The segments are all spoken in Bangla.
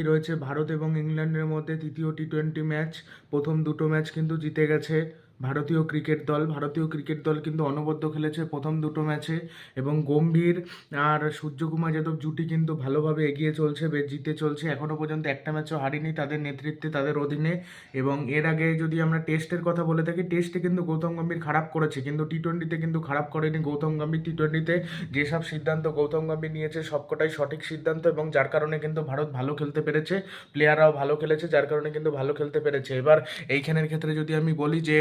রয়েছে ভারত এবং ইংল্যান্ডের মধ্যে তৃতীয় টি টোয়েন্টি ম্যাচ, প্রথম দুটো ম্যাচ কিন্তু জিতে গেছে। ভারতীয় ক্রিকেট দল, ভারতীয় ক্রিকেট দল কিন্তু অনবদ্য খেলেছে প্রথম দুটো ম্যাচে এবং গম্ভীর আর সূর্যকুমার যাদব জুটি কিন্তু ভালোভাবে এগিয়ে চলছে, বেশ জিতে চলছে। এখনও পর্যন্ত একটা ম্যাচও হারিনি তাদের নেতৃত্বে, তাদের অধীনে এবং এর আগে যদি আমরা টেস্টের কথা বলে থাকি, টেস্টে কিন্তু গৌতম গম্ভীর খারাপ করেছে, কিন্তু টি টোয়েন্টিতে কিন্তু খারাপ করেনি গৌতম গম্ভীর। টি টোয়েন্টিতে যেসব সিদ্ধান্ত গৌতম গম্ভীর নিয়েছে, সবকটাই সঠিক সিদ্ধান্ত এবং যার কারণে কিন্তু ভারত ভালো খেলতে পেরেছে প্লেয়াররাও ভালো খেলেছে, যার কারণে কিন্তু ভালো খেলতে পেরেছে। এবার এইখানের ক্ষেত্রে যদি আমি বলি যে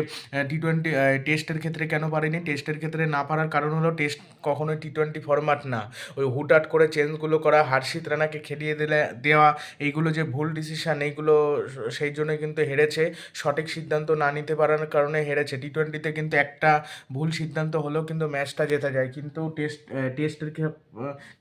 টি টোয়েন্টি টেস্টের ক্ষেত্রে কেন পারিনি? টেস্টের ক্ষেত্রে না পারার কারণ হলো টেস্ট কখনোই টি টোয়েন্টি ফরম্যাট না। ওই হুটহাট করে চেঞ্জগুলো করা হার্ষিত রানাকে খেলিয়ে দিলে, দেওয়া, এইগুলো যে ভুল ডিসিশান এইগুলো সেই জন্য কিন্তু হেরেছে। সঠিক সিদ্ধান্ত না নিতে পারার কারণে হেরেছে। টি টোয়েন্টিতে কিন্তু একটা ভুল সিদ্ধান্ত হলেও কিন্তু ম্যাচটা জেতা যায়। কিন্তু টেস্ট টেস্টের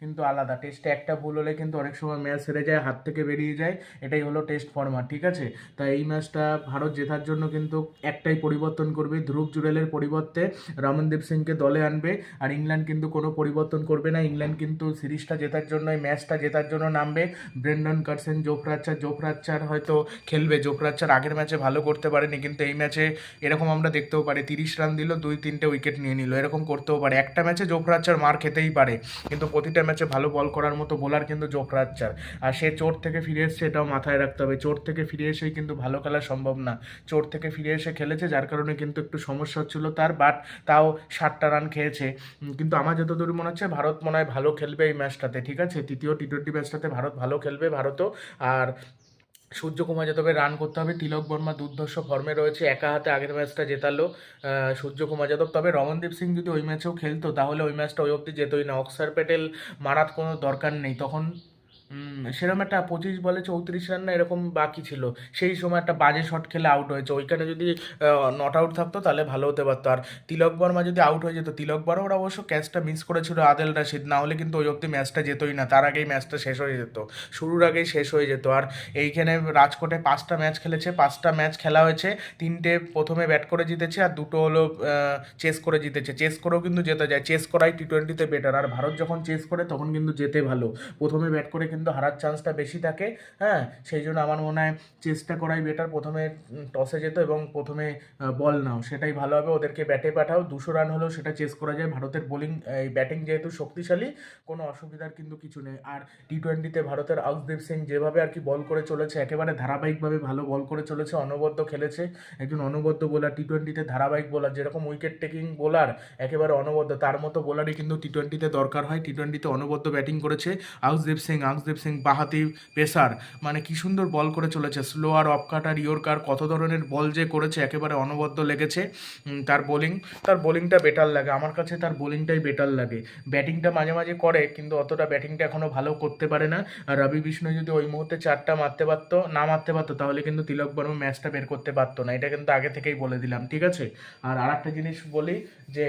কিন্তু আলাদা। টেস্টে একটা ভুল হলে কিন্তু অনেক সময় ম্যাচ হেরে যায়, হাত থেকে বেরিয়ে যায়। এটাই হলো টেস্ট ফরম্যাট ঠিক আছে? তাই এই ম্যাচটা ভারত জেতার জন্য কিন্তু একটাই পরিবর্তন করবে। ধ্রুব জুরেলের পরিবর্তে রমনদীপ সিংকে দলে আনবে আর ইংল্যান্ড কিন্তু কোনো পরিবর্তন করবে না। ইংল্যান্ড কিন্তু সিরিজটা জেতার জন্য, এই ম্যাচটা জেতার জন্য নামবে। ব্রেন্ডন কার্সেন জোফরাচ্চার জোফরাচ্চার হয়তো খেলবে। জোফরাচ্চার আগের ম্যাচে ভালো করতে পারেনি, কিন্তু এই ম্যাচে এরকম আমরা দেখতেও পারি। তিরিশ রান দিল, দুই তিনটে উইকেট নিয়ে নিল। এরকম করতেও পারে। একটা ম্যাচে জোফরাচ্চার মার খেতেই পারে, কিন্তু প্রতিটা ম্যাচে ভালো বল করার মতো বোলার কিন্তু জোফরাচ্চার আর সে চোট থেকে ফিরে এসছে, এটাও মাথায় রাখতে হবে। চোট থেকে ফিরে এসেই কিন্তু ভালো খেলা সম্ভব না। চোট থেকে ফিরে এসে খেলেছে, যার কারণে কিন্তু একটু সমস্যা হচ্ছিল তার বাট তাও ষাটটা রান খেয়েছে। কিন্তু আমার যতদূর মনে হচ্ছে, ভারত মনে হয় ভালো খেলবে এই ম্যাচটাতে ঠিক আছে? তৃতীয় টি টোয়েন্টি ম্যাচটাতে ভারত ভালো খেলবে, ভারতও। আর সূর্যকুমার যাদবের রান করতে হবে, তিলক বর্মা দুর্ধর্ষ ফর্মে রয়েছে, একা হাতে আগের ম্যাচটা জেতালো সূর্যকুমার যাদব। তবে রমনদীপ সিং যদি ওই ম্যাচেও খেলতো, তাহলে ওই ম্যাচটা ওই অবধি যেতই না। অক্সার প্যাটেল মারার কোনো দরকার নেই। তখন সেরকম একটা পঁচিশ বলে চৌত্রিশ রান না এরকম বাকি ছিল। সেই সময় একটা বাজে শট খেলে আউট হয়েছে। ওইখানে যদি নট আউট থাকতো তাহলে ভালো হতে পারতো। আর তিলক বর্মা যদি আউট হয়ে যেত, তিলক বর্মার অবশ্য ক্যাচটা মিস করেছিল আদেল রাশিদ। না হলে কিন্তু ওই অবধি ম্যাচটা যেতই না। তার আগেই ম্যাচটা শেষ হয়ে যেত। শুরুর আগেই শেষ হয়ে যেত। আর এইখানে রাজকোটে পাঁচটা ম্যাচ খেলেছে। পাঁচটা ম্যাচ খেলা হয়েছে। তিনটে প্রথমে ব্যাট করে জিতেছে আর দুটো হলো চেস করে জিতেছে। চেস করেও কিন্তু জেতা যায়। চেস করাই টি টোয়েন্টিতে বেটার আর ভারত যখন চেস করে তখন কিন্তু যেতে ভালো। প্রথমে ব্যাট করে কিন্তু হারার চান্সটা বেশি থাকে হ্যাঁ? সেই জন্য আমার মনে হয় চেষ্টা করাই বেটার প্রথমে টসে যেত এবং প্রথমে বল নাও। সেটাই ভালো হবে, ওদেরকে ব্যাটে পাঠাও। দুশো রান হলেও সেটা চেস করা যায়। ভারতের বোলিং এই ব্যাটিং যেহেতু শক্তিশালী, কোনো অসুবিধার কিন্তু কিছু নেই। আর টি টোয়েন্টিতে ভারতের আউসদীপ সিং যেভাবে আর কি বল করে চলেছে, একেবারে ধারাবাহিকভাবে ভালো বল করে চলেছে, অনবদ্য খেলেছে। একজন অনবদ্য বোলার টি টোয়েন্টিতে ধারাবাহিক বোলার যেরকম উইকেট টেকিং বোলার একেবারে অনবদ্য। তার মতো বোলারই কিন্তু টি টোয়েন্টিতে দরকার হয়। টি টোয়েন্টিতে অনবদ্য ব্যাটিং করেছে আউসদীপ সিং। আউসদীপ সিং বাহাতি পেসার। মানে কি সুন্দর বল করে চলেছে। স্লোয়ার অফ কাটার ইয়র্কার, কত ধরনের বল যে করেছে, একেবারে অনবদ্য লেগেছে। তার বোলিং, তার বোলিংটা বেটার লাগে। আমার কাছে তার বোলিংটাই বেটার লাগে। ব্যাটিংটা মাঝে মাঝে করে, কিন্তু অতটা ব্যাটিংটা এখনও ভালো করতে পারে না। রবি বিষ্ণু যদি ওই মুহূর্তে চারটা মারতে পারতো, না মারতে পারতো, তাহলে কিন্তু তিলক বর্মা ম্যাচটা বের করতে পারতো না। এটা কিন্তু আগে থেকেই বলে দিলাম, ঠিক আছে? আর আরেকটা জিনিস বলি যে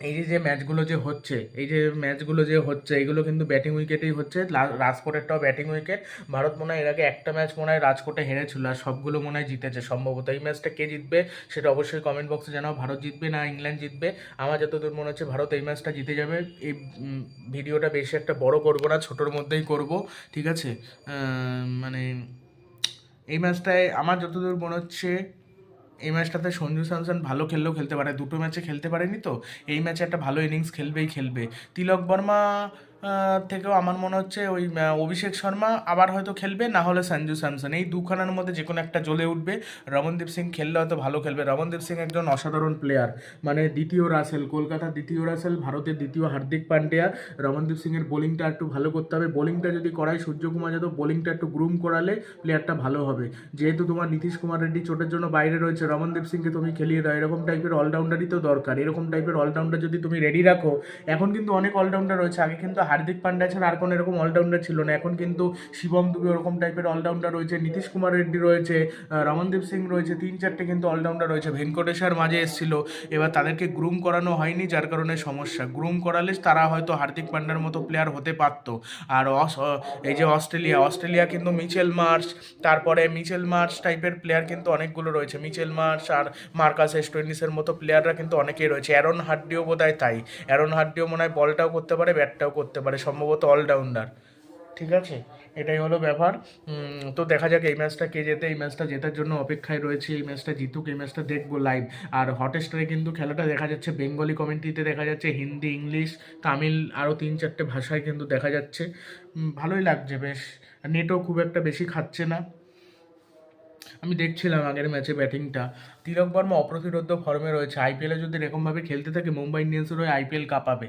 এই যে যে ম্যাচগুলো যে হচ্ছে, এই যে ম্যাচগুলো যে হচ্ছে, এগুলো কিন্তু ব্যাটিং উইকেটেই হচ্ছে। রাজকোটেরটাও ব্যাটিং উইকেট ভারত মনে হয় এর আগে একটা ম্যাচ মনে হয় রাজকোটে হেরেছিল আর সবগুলো মনে হয় জিতেছে। সম্ভবত এই ম্যাচটা কে জিতবে সেটা অবশ্যই কমেন্ট বক্সে জানাও। ভারত জিতবে না ইংল্যান্ড জিতবে? আমার যতদূর মনে হচ্ছে ভারত এই ম্যাচটা জিতে যাবে। এই ভিডিওটা বেশি একটা বড় করব না, ছোটোর মধ্যেই করব। ঠিক আছে? মানে এই ম্যাচটায় আমার যতদূর মনে হচ্ছে এই ম্যাচটাতে সঞ্জু স্যামসন ভালো খেললেও খেলতে পারে, দুটো ম্যাচে খেলতে পারেনি তো? এই ম্যাচে একটা ভালো ইনিংস খেলবেই খেলবে। তিলক বর্মা থেকেও আমার মনে হচ্ছে ওই অভিষেক শর্মা আবার হয়তো খেলবে, না হলে সঞ্জু স্যামসন। এই দুখানার মধ্যে যে কোনো একটা জ্বলে উঠবে। রমনদীপ সিং খেললে হয়তো ভালো খেলবে। রমনদীপ সিং একজন অসাধারণ প্লেয়ার মানে দ্বিতীয় রাসেল, কলকাতার দ্বিতীয় রাসেল, ভারতের দ্বিতীয় হার্দিক পান্ডিয়া। রমনদীপ সিংয়ের বোলিংটা একটু ভালো করতে হবে। বোলিংটা যদি করায় সূর্যকুমার যাদব বোলিংটা একটু গ্রুম করালে প্লেয়ারটা ভালো হবে। যেহেতু তোমার নীতিশ কুমার রেড্ডি চোটের জন্য বাইরে রয়েছে, রমনদীপ সিংকে তুমি খেলিয়ে দাও। এরকম টাইপের অলরাউন্ডারই তো দরকার। এরকম টাইপের অলরাউন্ডার যদি তুমি রেডি রাখো, এখন কিন্তু অনেক অলরাউন্ডার রয়েছে। আগে কিন্তু হার্দিক পান্ডা ছাড়া আর কোনো এরকম অলরাউন্ডার ছিল না। এখন কিন্তু শিবম দুবে ওরকম টাইপের অলরাউন্ডার রয়েছে, নীতিশ কুমার রেড্ডি রয়েছে রমনদীপ সিং রয়েছে, তিন চারটে কিন্তু অলরাউন্ডার রয়েছে। ভেঙ্কটেশ্বর মাঝে এসেছিল। এবার তাদেরকে গ্রুম করানো হয়নি, যার কারণে সমস্যা। গ্রুম করালে তারা হয়তো হার্দিক পান্ডার মতো প্লেয়ার হতে পারতো। আর এই যে অস্ট্রেলিয়া অস্ট্রেলিয়া কিন্তু মিচেল মার্চ তারপরে মিচেল মার্চ টাইপের প্লেয়ার কিন্তু অনেকগুলো রয়েছে। মিচেল মার্চ আর মার্কাস এস্টোয়েনিসের মতো প্লেয়াররা কিন্তু অনেকেই রয়েছে। অ্যারন হার্ডিও বোধ হয় তাই। অ্যারন হার্ডিও মনে হয় বলটাও করতে পারে ব্যাটটাও করতে পারে, সম্ভবত অলরাউন্ডার ঠিক আছে? এটাই হলো ব্যাপার। তো দেখা যাক এই ম্যাচটা কে জেতে, এই ম্যাচটা জেতার জন্য অপেক্ষায় রয়েছে, এই ম্যাচটা জিতুক, এই ম্যাচটা দেখব লাইভ আর হটস্টারে কিন্তু খেলাটা দেখা যাচ্ছে বেঙ্গলি কমেন্ট্রিতে দেখা যাচ্ছে, হিন্দি, ইংলিশ, তামিল আরও তিন চারটে ভাষায় কিন্তু দেখা যাচ্ছে। ভালোই লাগছে বেশ। নেটও খুব একটা বেশি খাচ্ছে না। আমি দেখছিলাম আগের ম্যাচে ব্যাটিংটা। তিলক বর্মা অপ্রতিরোধ্য ফর্মে রয়েছে। আইপিএলে যদি এরকমভাবে খেলতে থাকে, মুম্বাই ইন্ডিয়ান্সের হয়ে আইপিএল কাঁপাবে।